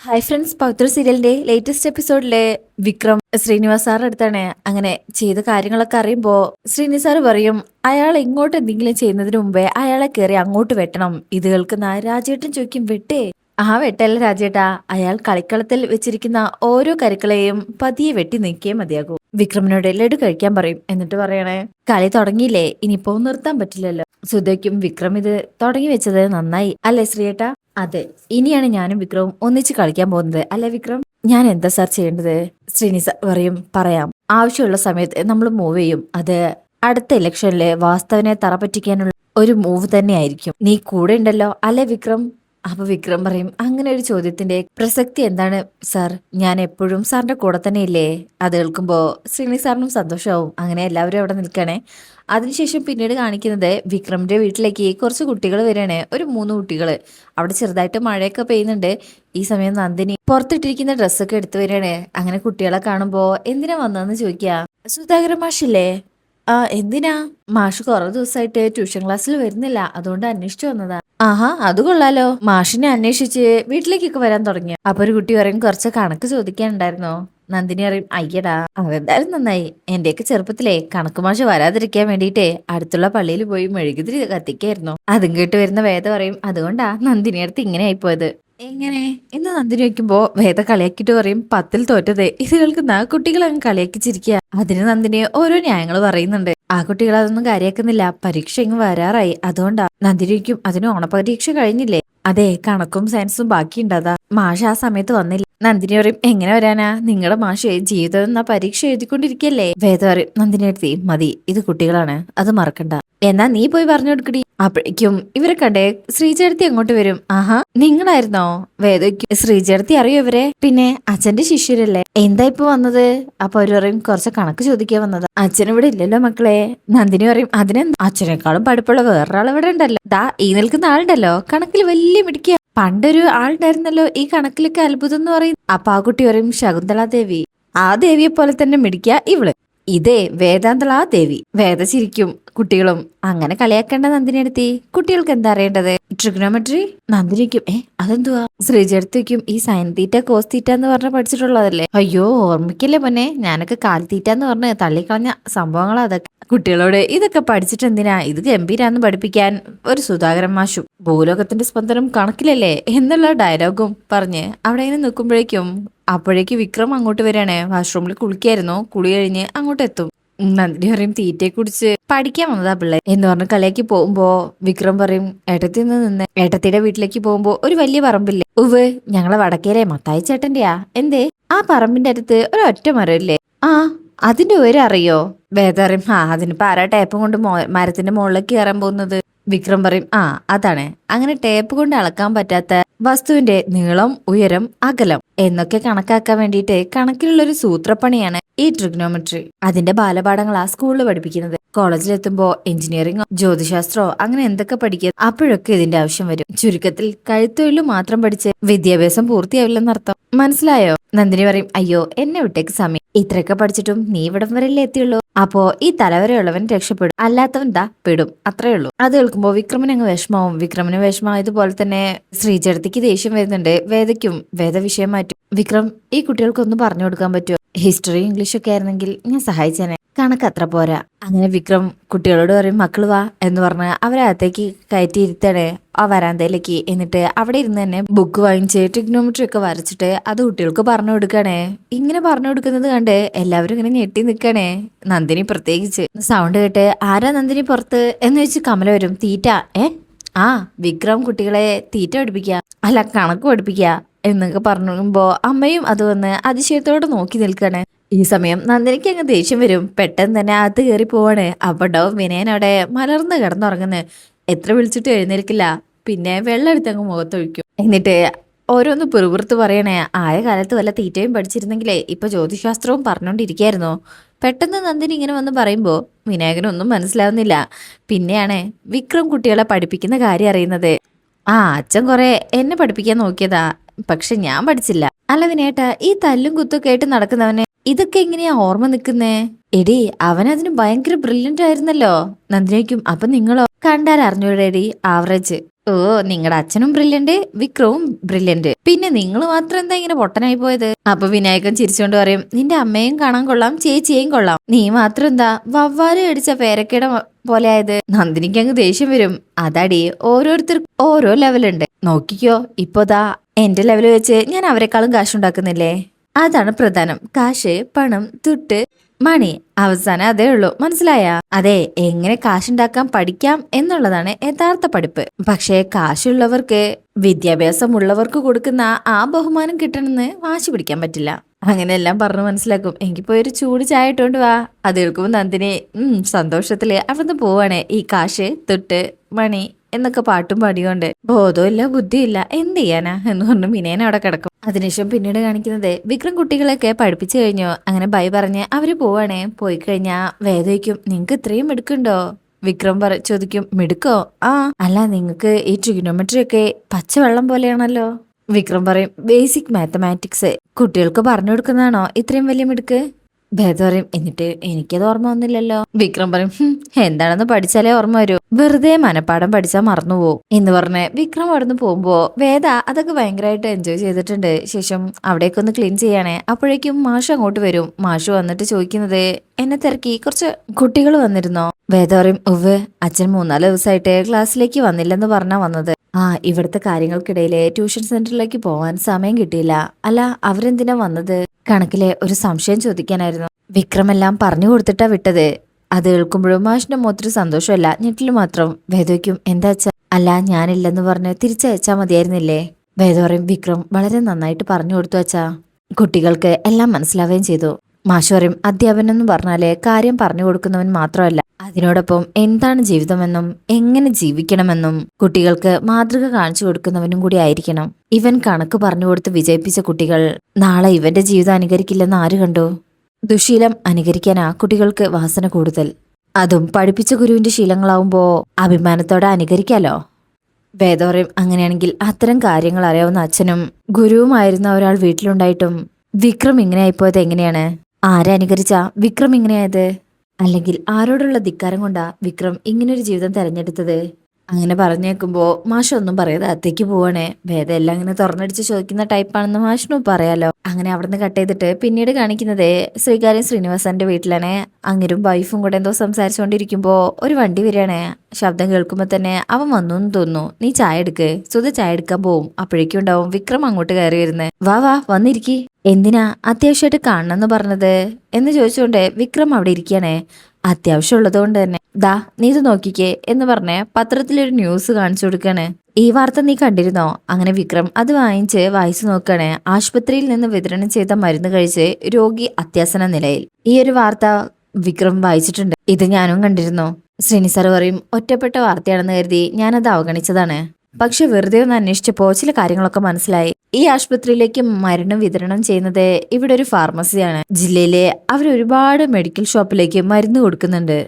Hi friends പൗത്ര സീരിയലിന്റെ latest എപ്പിസോഡിലെ Vikram Srinivas സാറിന്റെ അടുത്താണ് അങ്ങനെ ചെയ്ത കാര്യങ്ങളൊക്കെ അറിയുമ്പോ ശ്രീനിവാസ് സാർ പറയും അയാൾ ഇങ്ങോട്ട് എന്തെങ്കിലും ചെയ്യുന്നതിന് മുമ്പേ അയാളെ കയറി അങ്ങോട്ട് വെട്ടണം. ഇത് കേൾക്കുന്ന രാജേട്ടൻ ചോദിക്കും വെട്ടേ? ആ വെട്ടല്ല രാജേട്ടാ. അയാൾ കളിക്കളത്തിൽ വെച്ചിരിക്കുന്ന ഓരോ കരുക്കളെയും പതിയെ വെട്ടി നീക്കിയേ മതിയാകൂ. വിക്രമിനോട് ലഡു കഴിക്കാൻ പറയും. എന്നിട്ട് പറയണേ കളി തുടങ്ങിയില്ലേ? ഇനിയിപ്പോ നിർത്താൻ പറ്റില്ലല്ലോ. സുധയ്ക്കും വിക്രം ഇത് തുടങ്ങി വെച്ചത് നന്നായി. അല്ലേ ശ്രീയേട്ടാ? അതെ ഇനിയാണ് ഞാനും വിക്രവും ഒന്നിച്ച് കളിക്കാൻ പോകുന്നത്. അല്ലെ വിക്രം? ഞാൻ എന്താ സാർ ചെയ്യേണ്ടത്? ശ്രീനിസ പറയും പറയാം. ആവശ്യമുള്ള സമയത്ത് നമ്മൾ മൂവ് ചെയ്യും. അത് അടുത്ത ഇലക്ഷനിലെ വാസ്തവനെ തറ പറ്റിക്കാനുള്ള ഒരു മൂവ് തന്നെയായിരിക്കും. നീ കൂടെ ഉണ്ടല്ലോ. അല്ലെ വിക്രം? അപ്പൊ വിക്രം പറയും അങ്ങനെ ഒരു ചോദ്യത്തിന്റെ പ്രസക്തി എന്താണ് സാർ? ഞാൻ എപ്പോഴും സാറിന്റെ കൂടെ തന്നെ ഇല്ലേ? അത് കേൾക്കുമ്പോ ശ്രീനി സാറിനും സന്തോഷമാവും അങ്ങനെ എല്ലാവരും അവിടെ നിൽക്കണേ. അതിനുശേഷം പിന്നീട് കാണിക്കുന്നത് വിക്രമിന്റെ വീട്ടിലേക്ക് കുറച്ച് കുട്ടികൾ വരികയാണ് ഒരു മൂന്ന് കുട്ടികൾ അവിടെ ചെറുതായിട്ട് മഴയൊക്കെ പെയ്യുന്നുണ്ട്. ഈ സമയം നന്ദിനി പുറത്തിട്ടിരിക്കുന്ന ഡ്രസ്സൊക്കെ എടുത്തു വരികയാണ് അങ്ങനെ കുട്ടികളെ കാണുമ്പോ എന്തിനാ വന്നതെന്ന് ചോദിക്കുക സുധാകര മാഷില്ലേ ആ എന്തിനാ? മാഷ് കുറേ ദിവസമായിട്ട് ട്യൂഷൻ ക്ലാസ്സിൽ വരുന്നില്ല. അതുകൊണ്ട് അന്വേഷിച്ചു വന്നതാ. ആഹാ അത് കൊള്ളാലോ. മാഷിനെ അന്വേഷിച്ച് വീട്ടിലേക്കൊക്കെ വരാൻ തുടങ്ങി. അപ്പൊ ഒരു കുട്ടി പറയും കുറച്ച് കണക്ക് ചോദിക്കാനുണ്ടായിരുന്നോ? നന്ദിനി അറിയും അയ്യടാ അതെന്തായാലും നന്നായി. എന്റെയൊക്കെ ചെറുപ്പത്തിലെ കണക്ക് മാഷ് വരാതിരിക്കാൻ വേണ്ടിയിട്ടേ അടുത്തുള്ള പള്ളിയിൽ പോയി മെഴുകുതിരി കത്തിക്കായിരുന്നു. അതും കേട്ട് വരുന്ന വേദ പറയും അതുകൊണ്ടാ നന്ദിനി അടുത്ത് ഇങ്ങനെ ആയിപ്പോയത്. എങ്ങനെ? എന്ന് നന്ദിനി വയ്ക്കുമ്പോ വേദ കളിയാക്കിട്ട് പറയും പത്തിൽ തോറ്റത്. ഇത് കേൾക്കുന്ന കുട്ടികൾ അങ്ങ് കളിയാക്കി ചിരിക്കുക അതിന് നന്ദിനി ഓരോ ന്യായങ്ങൾ പറയുന്നുണ്ട്. ആ കുട്ടികൾ അതൊന്നും കാര്യാക്കുന്നില്ല. പരീക്ഷ ഇങ്ങ് വരാറായി. അതുകൊണ്ടാ നന്ദിനിക്കും അതിന് ഓണപരീക്ഷ കഴിഞ്ഞില്ലേ? അതെ കണക്കും സയൻസും ബാക്കിയുണ്ടതാ മാഷ ആ സമയത്ത് വന്നില്ല. നന്ദിനി പറയും എങ്ങനെ വരാനാ? നിങ്ങളുടെ മാഷ് ജീവിതം എന്ന പരീക്ഷ എഴുതിക്കൊണ്ടിരിക്കല്ലേ? വേദ പറയും നന്ദിനി എടുത്തി മതി. ഇത് കുട്ടികളാണ്. അത് മറക്കണ്ട. എന്നാ നീ പോയി പറഞ്ഞു കൊടുക്കടി. അപ്പോഴേക്കും ഇവരെ കണ്ടേ ശ്രീചേർത്തി അങ്ങോട്ട് വരും. ആഹാ നിങ്ങളായിരുന്നോ? വേദയ്ക്ക് ശ്രീചേർത്തി അറിയോ ഇവരെ? പിന്നെ അച്ഛന്റെ ശിഷ്യരല്ലേ? എന്താ ഇപ്പൊ വന്നത്? അപ്പൊ അവർ പറയും കുറച്ച് കണക്ക് ചോദിക്കാൻ വന്നത്. അച്ഛൻ ഇവിടെ ഇല്ലല്ലോ മക്കളെ. നന്ദിനി പറയും അതിനെന്താ? അച്ഛനേക്കാളും പഠിപ്പുള്ള വേറൊരാൾ ഇവിടെ ഉണ്ടല്ലോ. ദാ ഈ നിൽക്കുന്ന ആളുണ്ടല്ലോ. കണക്കിൽ വലിയ മിടിക്കുക പണ്ടൊരു ആളുണ്ടായിരുന്നല്ലോ ഈ കണക്കിലൊക്കെ അത്ഭുതം എന്ന് പറയും അപ്പൊ ആ കുട്ടി പറയും ശകുന്തള ദേവി. ആ ദേവിയെ പോലെ തന്നെ മിടിക്കുക ഇവൾ. ഇതേ വേദാന്തള ദേവി. വേദ ചിരിക്കും. കുട്ടികളും അങ്ങനെ കളിയാക്കേണ്ട നന്ദിനി എടുത്തി. കുട്ടികൾക്ക് എന്താ അറിയേണ്ടത്? ട്രിഗ്നോമെട്രി നന്ദിനിക്കും ഏ അതെന്തുവാ? ശ്രീചേർത്തിക്കും ഈ സൈൻ തീറ്റ കോസ് തീറ്റ എന്ന് പറഞ്ഞ പഠിച്ചിട്ടുള്ളതല്ലേ? അയ്യോ ഓർമ്മിക്കല്ലേ പൊന്നെ? ഞാനൊക്കെ കാൽ തീറ്റ എന്ന് പറഞ്ഞ് തള്ളിക്കളഞ്ഞ സംഭവങ്ങളാ അതൊക്കെ. കുട്ടികളോട് ഇതൊക്കെ പഠിച്ചിട്ട് എന്തിനാ? ഇത് ഗംഭീരാന്ന് പഠിപ്പിക്കാൻ ഒരു സുധാകരൻ മാഷും ഭൂലോകത്തിന്റെ സ്പന്ദനം കണക്കിലല്ലേ? എന്നുള്ള ഡയലോഗും പറഞ്ഞ് അവിടെ ഇങ്ങനെ നിൽക്കുമ്പോഴേക്കും അപ്പോഴേക്ക് വിക്രം അങ്ങോട്ട് വരികയാണ്. വാഷ്റൂമിൽ കുളിക്കായിരുന്നു. കുളി കഴിഞ്ഞ് അങ്ങോട്ട് എത്തും. നന്ദിനി പറയും തീറ്റയെ കുറിച്ച് പഠിക്കാൻ വന്നതാ പിള്ളേ. എന്ന് പറഞ്ഞ് കളിയാക്കി പോകുമ്പോ വിക്രം പറയും ഏട്ടത്തിൽ നിന്ന്. ഏട്ടത്തിയുടെ വീട്ടിലേക്ക് പോകുമ്പോ ഒരു വലിയ പറമ്പില്ലേ? ഉവ് ഞങ്ങളെ വടക്കേരെ മത്തായി ചേട്ടന്റെയാ. എന്തേ? ആ പറമ്പിന്റെ അടുത്ത് ഒരു ഒറ്റ മരമില്ലേ? ആ അതിന്റെ ഉയരം അറിയോ വേദ പറയും ആ അതിനിപ്പോ ആരാ ടേപ്പ് കൊണ്ട് മരത്തിന്റെ മുകളിലേക്ക് കയറാൻ പോകുന്നത്? വിക്രം പറയും ആ അതാണ്. അങ്ങനെ ടേപ്പ് കൊണ്ട് അളക്കാൻ പറ്റാത്ത വസ്തുവിന്റെ നീളം ഉയരം അകലം എന്നൊക്കെ കണക്കാക്കാൻ വേണ്ടിയിട്ട് കണക്കിലുള്ള ഒരു സൂത്രപ്പണിയാണ് ഈ ട്രിഗ്നോമെട്രി അതിന്റെ ബാലപാഠങ്ങളാ സ്കൂളിൽ പഠിപ്പിക്കുന്നത്. കോളേജിലെത്തുമ്പോ എഞ്ചിനീയറിംഗോ ജ്യോതിശാസ്ത്രോ അങ്ങനെ എന്തൊക്കെ പഠിക്കുക അപ്പോഴൊക്കെ ഇതിന്റെ ആവശ്യം വരും. ചുരുക്കത്തിൽ കഴുത്തൊഴിൽ മാത്രം പഠിച്ച് വിദ്യാഭ്യാസം പൂർത്തിയാവില്ലെന്നർത്ഥം മനസ്സിലായോ? നന്ദിനി പറയും അയ്യോ എന്നെ വിട്ടേക്ക് സമയം. ഇത്രയൊക്കെ പഠിച്ചിട്ടും നീ ഇവിടം വരെയല്ലേ എത്തിയുള്ളൂ. അപ്പോ ഈ തലവരെയുള്ളവൻ രക്ഷപ്പെടും. അല്ലാത്തവൻ ദാ പെടും. അത്രേ ഉള്ളൂ. അത് കേൾക്കുമ്പോ വിക്രമന് അങ്ങ് വിഷമാവും. വിക്രമന് വിഷമായതുപോലെ തന്നെ ശ്രീചേർത്തിക്ക് ദേഷ്യം വരുന്നുണ്ട്. വേദയ്ക്കും വേദ വിഷയം മാറ്റും. വിക്രം ഈ കുട്ടികൾക്കൊന്ന് പറഞ്ഞു കൊടുക്കാൻ പറ്റുമോ ഹിസ്റ്ററി ഇംഗ്ലീഷ് ഒക്കെ ആയിരുന്നെങ്കിൽ ഞാൻ സഹായിച്ചേനെ. കണക്ക് അത്ര പോരാ. അങ്ങനെ വിക്രം കുട്ടികളോട് പറയും മക്കൾ വാ എന്ന് പറഞ്ഞ് അവരകത്തേക്ക് കയറ്റി ഇരുത്തണേ. ആ വരാന്തയിലേക്ക് എന്നിട്ട് അവിടെ ഇരുന്ന് തന്നെ ബുക്ക് വാങ്ങിച്ച് ട്രിഗ്നോമെട്രി ഒക്കെ വരച്ചിട്ട് അത് കുട്ടികൾക്ക് പറഞ്ഞു കൊടുക്കണേ. ഇങ്ങനെ പറഞ്ഞു കൊടുക്കുന്നത് കണ്ട് എല്ലാവരും ഇങ്ങനെ ഞെട്ടി നിൽക്കണേ നന്ദിനി പ്രത്യേകിച്ച്. സൗണ്ട് കേട്ട് ആരാ നന്ദിനി പുറത്ത്? എന്ന് വെച്ച് കമല വരും തീറ്റ. ഏ? ആ വിക്രം കുട്ടികളെ തീറ്റ പഠിപ്പിക്കുക അല്ല കണക്ക് പഠിപ്പിക്കുക എന്നൊക്കെ പറഞ്ഞുമ്പോ അമ്മയും അത് വന്ന് അതിശയത്തോടെ നോക്കി നിൽക്കണേ. ഈ സമയം നന്ദിനിക്ക് അങ്ങ് ദേഷ്യം വരും. പെട്ടെന്ന് തന്നെ അകത്ത് കയറി പോവാണ്. അവിടോ വിനയൻ അവിടെ മലർന്ന് കിടന്നുറങ്ങുന്നു. എത്ര വിളിച്ചിട്ട് എഴുന്നേൽക്കില്ല. പിന്നെ വെള്ളം എടുത്ത് അങ്ങ് മുഖത്തൊഴിക്കും. എന്നിട്ട് ഓരോന്ന് പിറുപിറുത്ത് പറയണേ ആയ കാലത്ത് വല്ല തീറ്റയും പഠിച്ചിരുന്നെങ്കിലേ ഇപ്പൊ ജ്യോതിശാസ്ത്രവും പറഞ്ഞോണ്ടിരിക്കായിരുന്നു. പെട്ടെന്ന് നന്ദിനി ഇങ്ങനെ വന്ന് പറയുമ്പോൾ വിനായകനൊന്നും മനസ്സിലാവുന്നില്ല. പിന്നെയാണ് വിക്രം കുട്ടികളെ പഠിപ്പിക്കുന്ന കാര്യം അറിയുന്നത്. ആ അച്ഛൻ കുറെ എന്നെ പഠിപ്പിക്കാൻ നോക്കിയതാ. പക്ഷെ ഞാൻ പഠിച്ചില്ല. അല്ല വിനേട്ട ഈ തല്ലും കുത്തൊക്കെ ആയിട്ട് നടക്കുന്നവനെ ഇതൊക്കെ എങ്ങനെയാ ഓർമ്മ നിൽക്കുന്നേ? എടി അവനതിന് ഭയങ്കര ബ്രില്യന്റ് ആയിരുന്നല്ലോ. നന്ദിനിക്കും അപ്പൊ നിങ്ങളോ? കണ്ടാൽ അറിഞ്ഞൂടെ എടി ആവറേജ് ഓ നിങ്ങളുടെ അച്ഛനും ബ്രില്യന്റ് വിക്രവും ബ്രില്യന്റ് പിന്നെ നിങ്ങൾ മാത്രം എന്താ ഇങ്ങനെ പൊട്ടനായി പോയത്? അപ്പൊ വിനായകൻ ചിരിച്ചുകൊണ്ട് പറയും നിന്റെ അമ്മയും കാണാൻ കൊള്ളാം ചേച്ചിയെയും കൊള്ളാം. നീ മാത്രം എന്താ വവ്വാൽ അടിച്ച പേരക്കയുടെ പോലെ ആയത്? നന്ദിനിക്ക് അങ്ങ് ദേഷ്യം വരും. അതാടി ഓരോരുത്തർ ഓരോ ലെവലുണ്ട് നോക്കിക്കോ ഇപ്പൊ ദാ എന്റെ ലെവൽ വെച്ച് ഞാൻ അവരെക്കാളും കാശുണ്ടാക്കുന്നില്ലേ? അതാണ് പ്രധാനം. കാശ് പണം തുട്ട് മണി അവസാനം അതേ ഉള്ളൂ. മനസ്സിലായ? അതെ എങ്ങനെ കാശുണ്ടാക്കാൻ പഠിക്കാം എന്നുള്ളതാണ് യഥാർത്ഥ പഠിപ്പ്. പക്ഷേ കാശുള്ളവർക്ക് വിദ്യാഭ്യാസം ഉള്ളവർക്ക് കൊടുക്കുന്ന ആ ബഹുമാനം കിട്ടണമെന്ന് വാശി പിടിക്കാൻ പറ്റില്ല. അങ്ങനെയെല്ലാം പറഞ്ഞു മനസ്സിലാക്കും. എനിക്ക് പോയി ഒരു ചൂട് ചായ ഇട്ടുകൊണ്ട് വാ. അത് കേൾക്കുമ്പോൾ നന്ദിനി ഉം സന്തോഷത്തിൽ അവിടുന്ന് പോവാണ്. ഈ കാശ് തൊട്ട് മണി എന്നൊക്കെ പാട്ടും പാടിയോണ്ട് ബോധമില്ല ബുദ്ധിയില്ല എന്ത് ചെയ്യാനാ എന്ന് പറഞ്ഞു വിനയൻ അവിടെ കിടക്കും. അതിനുശേഷം പിന്നീട് കാണിക്കുന്നത് വിക്രം കുട്ടികളെയൊക്കെ പഠിപ്പിച്ചു കഴിഞ്ഞു. അങ്ങനെ ബൈ പറഞ്ഞ് അവർ പോവാണേ. പോയി കഴിഞ്ഞാ വേദയ്ക്കും നിങ്ങക്ക് ഇത്രയും മിടുക്കുണ്ടോ? വിക്രം പറ ചോദിക്കും മിടുക്കോ? ആ അല്ല നിങ്ങൾക്ക് ഈ ട്രിഗണോമെട്രി ഒക്കെ പച്ചവെള്ളം പോലെയാണല്ലോ. വിക്രം പറയും ബേസിക് മാത്തമാറ്റിക്സ്. കുട്ടികൾക്ക് പറഞ്ഞു കൊടുക്കുന്നതാണോ ഇത്രയും വലിയ മിടുക്ക്? ഭേദ പറയും. എന്നിട്ട് എനിക്കത് ഓർമ്മ വന്നില്ലല്ലോ. വിക്രം പറയും എന്താണെന്ന് പഠിച്ചാലേ ഓർമ്മ വരൂ. വെറുതെ മനപ്പാടം പഠിച്ചാൽ മറന്നുപോകും എന്ന് പറഞ്ഞ് വിക്രം അവിടുന്ന് പോകുമ്പോ വേദ അതൊക്കെ ഭയങ്കരമായിട്ട് എൻജോയ് ചെയ്തിട്ടുണ്ട്. ശേഷം അവിടേക്ക് ഒന്ന് ക്ലീൻ ചെയ്യണേ. അപ്പോഴേക്കും മാഷ് അങ്ങോട്ട് വരും. മാഷ് വന്നിട്ട് ചോദിക്കുന്നത് എന്നെ തിരക്കി കുറച്ച് കുട്ടികൾ വന്നിരുന്നോ? വേദ പറയും ഉവ് അച്ഛൻ മൂന്നാൽ ദിവസമായിട്ട് ക്ലാസ്സിലേക്ക് വന്നില്ലെന്ന് പറഞ്ഞാ വന്നത്. ആ ഇവിടുത്തെ കാര്യങ്ങൾക്കിടയിലെ ട്യൂഷൻ സെന്ററിലേക്ക് പോവാൻ സമയം കിട്ടിയില്ല. അല്ല അവരെന്തിനാ വന്നത്? കണക്കിലെ ഒരു സംശയം ചോദിക്കാനായിരുന്നു. വിക്രമെല്ലാം പറഞ്ഞു കൊടുത്തിട്ടാ വിട്ടത്. അത് കേൾക്കുമ്പോഴും മാഷിന്റെ മുഖത്തൊരു സന്തോഷമല്ല ഞെട്ടിൽ മാത്രം. വേദയ്ക്കും എന്താ വെച്ചാ അല്ല ഞാനില്ലെന്ന് പറഞ്ഞ് തിരിച്ചയച്ചാ മതിയായിരുന്നില്ലേ? വേദ പറയും വിക്രം വളരെ നന്നായിട്ട് പറഞ്ഞു കൊടുത്തു വച്ചാ കുട്ടികൾക്ക് എല്ലാം മനസ്സിലാവുകയും ചെയ്തു. മാഷ് പറയും അധ്യാപനം എന്ന് പറഞ്ഞാൽ കാര്യം പറഞ്ഞു കൊടുക്കുന്നവൻ മാത്രമല്ല. അതിനോടൊപ്പം എന്താണ് ജീവിതമെന്നും എങ്ങനെ ജീവിക്കണമെന്നും കുട്ടികൾക്ക് മാതൃക കാണിച്ചു കൊടുക്കുന്നവനും കൂടി ആയിരിക്കണം. ഇവൻ കണക്ക് പറഞ്ഞു കൊടുത്ത് വിജയിപ്പിച്ച കുട്ടികൾ നാളെ ഇവന്റെ ജീവിതം അനുകരിക്കില്ലെന്ന് ആര് കണ്ടു? ദുശീലം ആ കുട്ടികൾക്ക് വാസന കൂടുതൽ. അതും പഠിപ്പിച്ച ഗുരുവിന്റെ ശീലങ്ങളാവുമ്പോ അഭിമാനത്തോടെ അനുകരിക്കാലോ? വേദോറയും അങ്ങനെയാണെങ്കിൽ അത്തരം കാര്യങ്ങൾ അറിയാവുന്ന അച്ഛനും ഗുരുവുമായിരുന്ന ഒരാൾ വീട്ടിലുണ്ടായിട്ടും വിക്രം ഇങ്ങനെ ആയിപ്പോയത് എങ്ങനെയാണ്? ആരെ അനുകരിച്ചാ വിക്രം ഇങ്ങനെയായത്? അല്ലെങ്കിൽ ആരോടുള്ള ധിക്കാരം കൊണ്ടാ വിക്രം ഇങ്ങനൊരു ജീവിതം തെരഞ്ഞെടുത്തത്? അങ്ങനെ പറഞ്ഞേക്കുമ്പോ മാഷ് ഒന്നും പറയാതെ അത്തേക്ക് പോവാണേ. വേദ എല്ലാം ഇങ്ങനെ തുറന്നടിച്ച് ചോദിക്കുന്ന ടൈപ്പാണെന്ന് മാഷിനും പറയാലോ. അങ്ങനെ അവിടുന്ന് കട്ട് ചെയ്തിട്ട് പിന്നീട് കാണിക്കുന്നത് ശ്രീകാര്യം ശ്രീനിവാസന്റെ വീട്ടിലാണ്. അങ്ങരും വൈഫും കൂടെ എന്തോ സംസാരിച്ചുകൊണ്ടിരിക്കുമ്പോൾ ഒരു വണ്ടി വരികയാണേ. ശബ്ദം കേൾക്കുമ്പോൾ തന്നെ അവൻ വന്നു എന്ന് തോന്നുന്നു. നീ ചായ എടുക്ക്. സുധ ചായ എടുക്കാൻ പോവും. അപ്പോഴേക്കും ഉണ്ടാവും വിക്രം അങ്ങോട്ട് കയറി വരുന്നത് വാ വാ വന്നിരിക്കി. എന്തിനാ? അത്യാവശ്യമായിട്ട് കാണണം എന്ന് പറഞ്ഞത്? എന്ന് ചോദിച്ചുകൊണ്ട് വിക്രം അവിടെ ഇരിക്കുകയാണേ. അത്യാവശ്യം ഉള്ളതുകൊണ്ട് തന്നെ. ദാ നീ ഇത് നോക്കിക്കേ എന്ന് പറഞ്ഞ് പത്രത്തിലൊരു ന്യൂസ് കാണിച്ചു കൊടുക്കാണ്. ഈ വാർത്ത നീ കണ്ടിരുന്നോ? അങ്ങനെ വിക്രം അത് വാങ്ങിച്ച് വായിച്ചു നോക്കാണ്. ആശുപത്രിയിൽ നിന്ന് വിതരണം ചെയ്ത മരുന്ന് കഴിച്ച് രോഗി അത്യാസന നിലയിൽ. ഈ ഒരു വാർത്ത വിക്രം വായിച്ചിട്ടുണ്ട്. ഇത് ഞാനും കണ്ടിരുന്നു. ശ്രീനി സാർ പറയും ഒറ്റപ്പെട്ട വാർത്തയാണെന്ന് കരുതി ഞാനത് അവഗണിച്ചതാണ്. പക്ഷെ വെറുതെ ഒന്ന് അന്വേഷിച്ചപ്പോ ചില കാര്യങ്ങളൊക്കെ മനസ്സിലായി. ഈ ആശുപത്രിയിലേക്ക് മരുന്ന് വിതരണം ചെയ്യുന്നത് ഇവിടെ ഒരു ഫാർമസിയാണ് ജില്ലയിലെ അവർ ഒരുപാട് മെഡിക്കൽ ഷോപ്പിലേക്ക് മരുന്ന് കൊടുക്കുന്നുണ്ട്.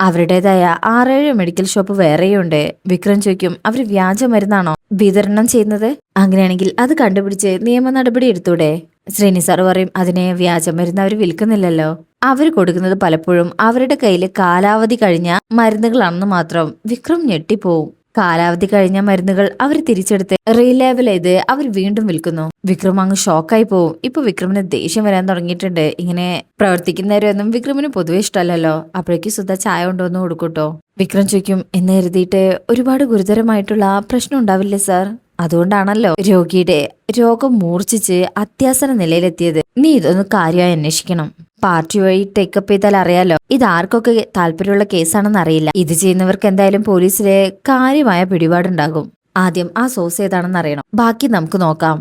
അവരുടേതായ ആറേഴ് മെഡിക്കൽ ഷോപ്പ് വേറെയുണ്ട്. വിക്രം ചോദിക്കും അവർ വ്യാജ മരുന്നാണോ? വിതരണം ചെയ്യുന്നത്? അങ്ങനെയാണെങ്കിൽ അത് കണ്ടുപിടിച്ച് നിയമ നടപടി എടുത്തൂടെ? ശ്രീനി സാർ പറയും അതിനെ വ്യാജ മരുന്ന് അവർ വിൽക്കുന്നില്ലല്ലോ. അവർ കൊടുക്കുന്നത് പലപ്പോഴും അവരുടെ കയ്യിൽ കാലാവധി കഴിഞ്ഞ മരുന്നുകളാണെന്ന് മാത്രം. വിക്രം ഞെട്ടിപ്പോവും. കാലാവധി കഴിഞ്ഞ മരുന്നുകൾ അവർ തിരിച്ചെടുത്ത് റീലേബൽ ചെയ്ത് അവർ വീണ്ടും വിൽക്കുന്നു. വിക്രം അങ്ങ് ഷോക്കായി പോവും. ഇപ്പൊ വിക്രമിന് ദേഷ്യം വരാൻ തുടങ്ങിയിട്ടുണ്ട്. ഇങ്ങനെ പ്രവർത്തിക്കുന്നവരൊന്നും വിക്രമിന് പൊതുവെ ഇഷ്ടമല്ലല്ലോ. അപ്പോഴേക്ക് സുധ ചായ കൊണ്ടുവന്ന് കൊടുക്കൂട്ടോ. വിക്രം ചോദിക്കും എന്ന് കരുതിയിട്ട് ഒരുപാട് ഗുരുതരമായിട്ടുള്ള പ്രശ്നം ഉണ്ടാവില്ലേ സർ? അതുകൊണ്ടാണല്ലോ രോഗിയുടെ രോഗം മൂർച്ഛിച്ച് അത്യാസന നിലയിലെത്തിയത്. നീ ഇതൊന്ന് കാര്യമായി അന്വേഷിക്കണം. പാർട്ടി വഴി ടേക്കപ്പ് ചെയ്താൽ അറിയാലോ? ഇത് ആർക്കൊക്കെ താല്പര്യമുള്ള കേസാണെന്ന് അറിയില്ല. ഇത് ചെയ്യുന്നവർക്ക് എന്തായാലും പോലീസിലെ കാര്യമായ പിടിപാടുണ്ടാകും. ആദ്യം ആ സോസ് ഏതാണെന്ന് അറിയണം. ബാക്കി നമുക്ക് നോക്കാം.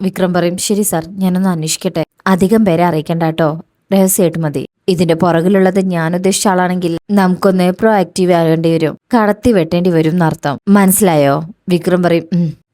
വിക്രം പറയും ശരി സാർ ഞാനൊന്ന് അന്വേഷിക്കട്ടെ. അധികം പേരെ അറിയിക്കണ്ട കേട്ടോ. രഹസ്യമായിട്ട് മതി. ഇതിന്റെ പുറകിലുള്ളത് ഞാൻ ഉദ്ദേശിച്ച ആളാണെങ്കിൽ നമുക്കൊന്ന് പ്രോ ആക്റ്റീവ് ആകേണ്ടി വരും. കടത്തി വെട്ടേണ്ടി വരും എന്നർത്ഥം. മനസ്സിലായോ? വിക്രം പറയും.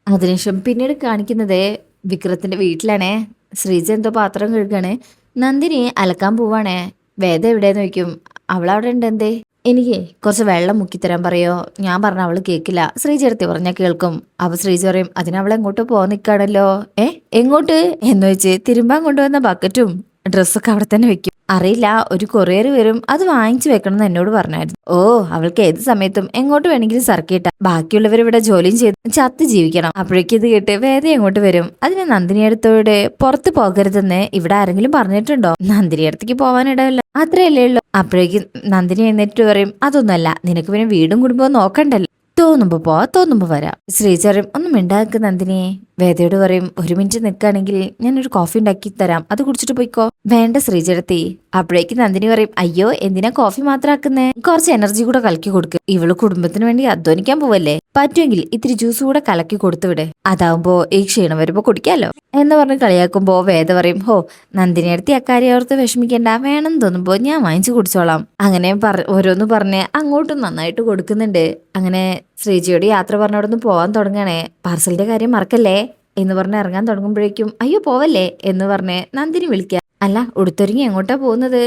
അതിനുശേഷം പിന്നീട് കാണിക്കുന്നത് വിക്രത്തിന്റെ വീട്ടിലാണേ. ശ്രീജ എന്തോ പാത്രം കഴുകാണ്. നന്ദിനി അലക്കാൻ പോവാണേ. വേദ എവിടെ നോക്കും അവളവിടെ ഉണ്ട് എന്തേ എനിക്ക് കുറച്ച് വെള്ളം മുക്കിത്തരാൻ പറയോ. ഞാൻ പറഞ്ഞ അവൾ കേക്കില്ല. ശ്രീചേർത്തി പറഞ്ഞാൽ കേൾക്കും. അപ്പൊ ശ്രീജി പറയും അതിനവളെങ്ങോട്ട് പോവാൻ നിൽക്കാണല്ലോ ഏ? എങ്ങോട്ട്? എന്ന് വെച്ച് തിരുമ്പാൻ കൊണ്ടുവന്ന ബക്കറ്റും ഡ്രസ്സൊക്കെ അവിടെ തന്നെ വെക്കും. അറിയില്ല ഒരു കൊറിയർ വരും അത് വാങ്ങിച്ചു വെക്കണം എന്ന് എന്നോട് പറഞ്ഞായിരുന്നു. ഓ അവൾക്ക് ഏത് സമയത്തും എങ്ങോട്ട് വേണമെങ്കിലും സർക്കിട്ട ബാക്കിയുള്ളവർ ഇവിടെ ജോലിയും ചെയ്ത് ചത്ത് ജീവിക്കണം. അപ്പോഴേക്കും ഇത് കേട്ട് വേദ എങ്ങോട്ട് വരും? അതിന് നന്ദിനി അടുത്തോടെ പുറത്ത് പോകരുതെന്ന് ഇവിടെ ആരെങ്കിലും പറഞ്ഞിട്ടുണ്ടോ? നന്ദിനി അടുത്തേക്ക് പോവാനിടവില്ല അത്രയല്ലേ ഉള്ളൂ. അപ്പോഴേക്കും നന്ദിനി എന്നിട്ട് പറയും അതൊന്നുമല്ല നിനക്ക് പിന്നെ വീടും കുടുംബവും നോക്കണ്ടല്ലോ. തോന്നുമ്പോ പോ തോന്നുമ്പോ വരാം. ശ്രീചരം ഒന്നും മിണ്ടാക്ക് നന്ദിനിയെ വേദയോട് പറയും ഒരു മിനിറ്റ് നിൽക്കുകയാണെങ്കിൽ ഞാനൊരു കോഫി ഉണ്ടാക്കി തരാം. അത് കുടിച്ചിട്ട് പോയിക്കോ. വേണ്ട ശ്രീചരത്തി അപ്പോഴേക്ക് നന്ദിനി പറയും അയ്യോ എന്തിനാ കോഫി മാത്രം ആക്കുന്നേ കുറച്ച് എനർജി കൂടെ കലക്കി കൊടുക്ക്. ഇവൾ കുടുംബത്തിന് വേണ്ടി അധ്വാനിക്കാൻ പോവല്ലേ? പറ്റുമെങ്കിൽ ഇത്തിരി ജ്യൂസ് കൂടെ കലക്കി കൊടുത്തു വിട്. അതാവുമ്പോ ഈ ക്ഷീണം വരുമ്പോ കുടിക്കാലോ. എന്ന് പറഞ്ഞ് കളിയാക്കുമ്പോ വേദ പറയും ഹോ നന്ദിനി അടുത്ത് അക്കാര്യം ഓർത്ത് വിഷമിക്കേണ്ട. വേണം തോന്നുമ്പോ ഞാൻ വാങ്ങിച്ചു കുടിച്ചോളാം. അങ്ങനെ ഓരോന്ന് പറഞ്ഞ് അങ്ങോട്ടും നന്നായിട്ട് കൊടുക്കുന്നുണ്ട്. അങ്ങനെ ശ്രീജിയോട് യാത്ര പറഞ്ഞോടൊന്ന് പോവാൻ തുടങ്ങണേ. പാർസലിന്റെ കാര്യം മറക്കല്ലേ? എന്ന് പറഞ്ഞ് ഇറങ്ങാൻ തുടങ്ങുമ്പോഴേക്കും അയ്യോ പോവല്ലേ? എന്ന് പറഞ്ഞ് നന്ദിനി വിളിക്കാം. അല്ല ഉടുത്തൊരുങ്ങി എങ്ങോട്ടാ പോകുന്നത്?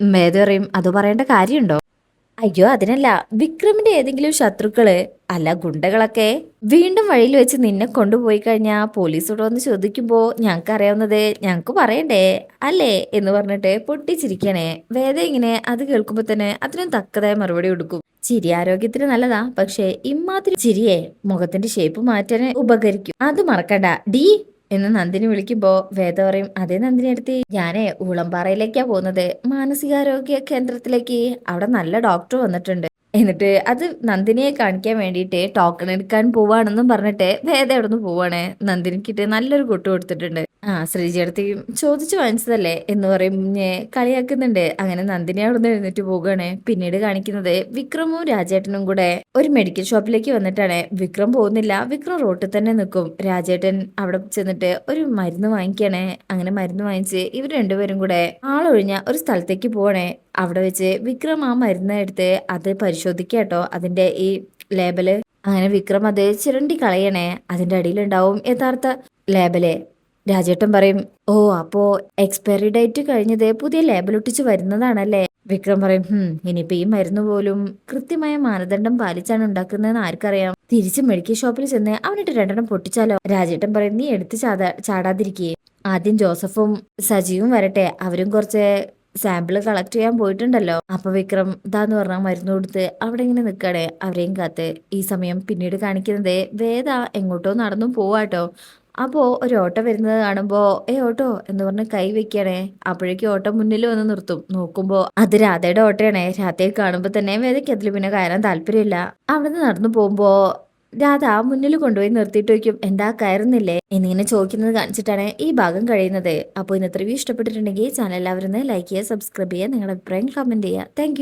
വേദ പറയും അത് പറയേണ്ട കാര്യമുണ്ടോ? അയ്യോ അതിനല്ല. വിക്രമിന്റെ ഏതെങ്കിലും ശത്രുക്കൾ അല്ല ഗുണ്ടകളൊക്കെ വീണ്ടും വഴിയിൽ വെച്ച് നിന്നെ കൊണ്ടുപോയി കഴിഞ്ഞാൽ പോലീസോട് വന്ന് ചോദിക്കുമ്പോ ഞങ്ങൾക്ക് അറിയാവുന്നത് ഞങ്ങക്ക് പറയണ്ടേ? അല്ലേ? എന്ന് പറഞ്ഞിട്ട് പൊട്ടിച്ചിരിക്കണേ. വേദ ഇങ്ങനെ അത് കേൾക്കുമ്പോ തന്നെ അതിനും തക്കതായ മറുപടി കൊടുക്കും. ചിരി ആരോഗ്യത്തിന് നല്ലതാ പക്ഷേ ഇമ്മാതിരി ചിരിയെ മുഖത്തിന്റെ ഷേപ്പ് മാറ്റാൻ ഉപകരിക്കും. അത് മറക്കണ്ട. ഡി എന്ന് നന്ദിനി വിളിക്കുമ്പോ വേദ പറയും അതേ നന്ദിനി അടുത്ത് ഞാനേ ഊളംപാറയിലേക്കാ പോകുന്നത്. മാനസികാരോഗ്യ കേന്ദ്രത്തിലേക്ക്. അവിടെ നല്ല ഡോക്ടർ വന്നിട്ടുണ്ട്. എന്നിട്ട് അത് നന്ദിനിയെ കാണിക്കാൻ വേണ്ടിയിട്ട് ടോക്കൺ എടുക്കാൻ പോവാണെന്നും പറഞ്ഞിട്ട് വേദ അവിടെ നിന്ന് പോവാണ്? നന്ദിനിക്കിട്ട് നല്ലൊരു കൊട്ട് കൊടുത്തിട്ടുണ്ട്. ആ ശ്രീജിയടുത്തേക്കും ചോദിച്ചു വാങ്ങിച്ചതല്ലേ എന്ന് പറയും. കളിയാക്കുന്നുണ്ട്. അങ്ങനെ നന്ദിനി അവിടെ നിന്ന് എഴുന്നേറ്റ് പോവുകയാണ്. പിന്നീട് കാണിക്കുന്നത് വിക്രമും രാജേട്ടനും കൂടെ ഒരു മെഡിക്കൽ ഷോപ്പിലേക്ക് വന്നിട്ടാണ്. വിക്രം പോകുന്നില്ല. വിക്രം റോട്ടിൽ തന്നെ നിൽക്കും. രാജേട്ടൻ അവിടെ ചെന്നിട്ട് ഒരു മരുന്ന് വാങ്ങിക്കണേ. അങ്ങനെ മരുന്ന് വാങ്ങിച്ച് ഇവർ രണ്ടുപേരും കൂടെ ആളൊഴിഞ്ഞ ഒരു സ്ഥലത്തേക്ക് പോവാണേ. അവിടെ വെച്ച് വിക്രം ആ മരുന്ന് എടുത്ത് അത് പരിശോധിക്കാട്ടോ അതിന്റെ ഈ ലേബൽ അങ്ങനെ വിക്രം അത് ചിരണ്ടി കളയണേ. അതിന്റെ അടിയിലുണ്ടാവും യഥാർത്ഥ ലേബൽ രാജേട്ടൻ പറയും ഓ അപ്പോ എക്സ്പയറി ഡേറ്റ് കഴിഞ്ഞത് പുതിയ ലേബൽ ഒട്ടിച്ച് വരുന്നതാണല്ലേ? വിക്രം പറയും ഹും ഇനിയിപ്പോ ഈ മരുന്ന് പോലും കൃത്യമായ മാനദണ്ഡം പാലിച്ചാണ് ഉണ്ടാക്കുന്നതെന്ന് ആർക്കറിയാം. തിരിച്ച് മെഡിക്കൽ ഷോപ്പിൽ ചെന്ന് അവനിട്ട് രണ്ടെണ്ണം പൊട്ടിച്ചാലോ? രാജേട്ടൻ പറയും നീ എടുത്ത് ചാടാ ചാടാതിരിക്കേ. ആദ്യം ജോസഫും സജീവും വരട്ടെ. അവരും കുറച്ച് സാമ്പിൾ കളക്ട് ചെയ്യാൻ പോയിട്ടുണ്ടല്ലോ. അപ്പൊ വിക്രം ഇതാന്ന് പറഞ്ഞാൽ മരുന്ന് കൊടുത്ത് അവിടെ ഇങ്ങനെ നിൽക്കണേ. അവരെയും കാത്ത് ഈ സമയം പിന്നീട് കാണിക്കുന്നത് വേദ എങ്ങോട്ടോ നടന്നു പോവാട്ടോ. അപ്പോ ഒരു ഓട്ടോ വരുന്നത് കാണുമ്പോ ഏ ഓട്ടോ എന്ന് പറഞ്ഞ് കൈ വെക്കണേ. അപ്പോഴേക്കും ഓട്ടോ മുന്നിൽ വന്ന് നിർത്തും. നോക്കുമ്പോ അത് രാധയുടെ ഓട്ടോയാണേ. രാധയെ കാണുമ്പോ തന്നെ വേദയ്ക്ക് അതിൽ പിന്നെ കയറാൻ താല്പര്യമില്ല. അവിടുന്ന് നടന്നു പോകുമ്പോ രാധ മുന്നിൽ കൊണ്ടുപോയി നിർത്തിയിട്ട് വയ്ക്കും എന്താ കയറുന്നില്ലേ? എന്നിങ്ങനെ ചോദിക്കുന്നത് കാണിച്ചിട്ടാണ് ഈ ഭാഗം കഴിയുന്നത്. അപ്പോൾ ഇന്നത്തെ റിവ്യൂ ഇഷ്ടപ്പെട്ടിട്ടുണ്ടെങ്കിൽ ചാനൽ എല്ലാവരും ലൈക്ക് ചെയ്യുക സബ്സ്ക്രൈബ് ചെയ്യുക നിങ്ങളുടെ അഭിപ്രായം കമന്റ് ചെയ്യുക. താങ്ക്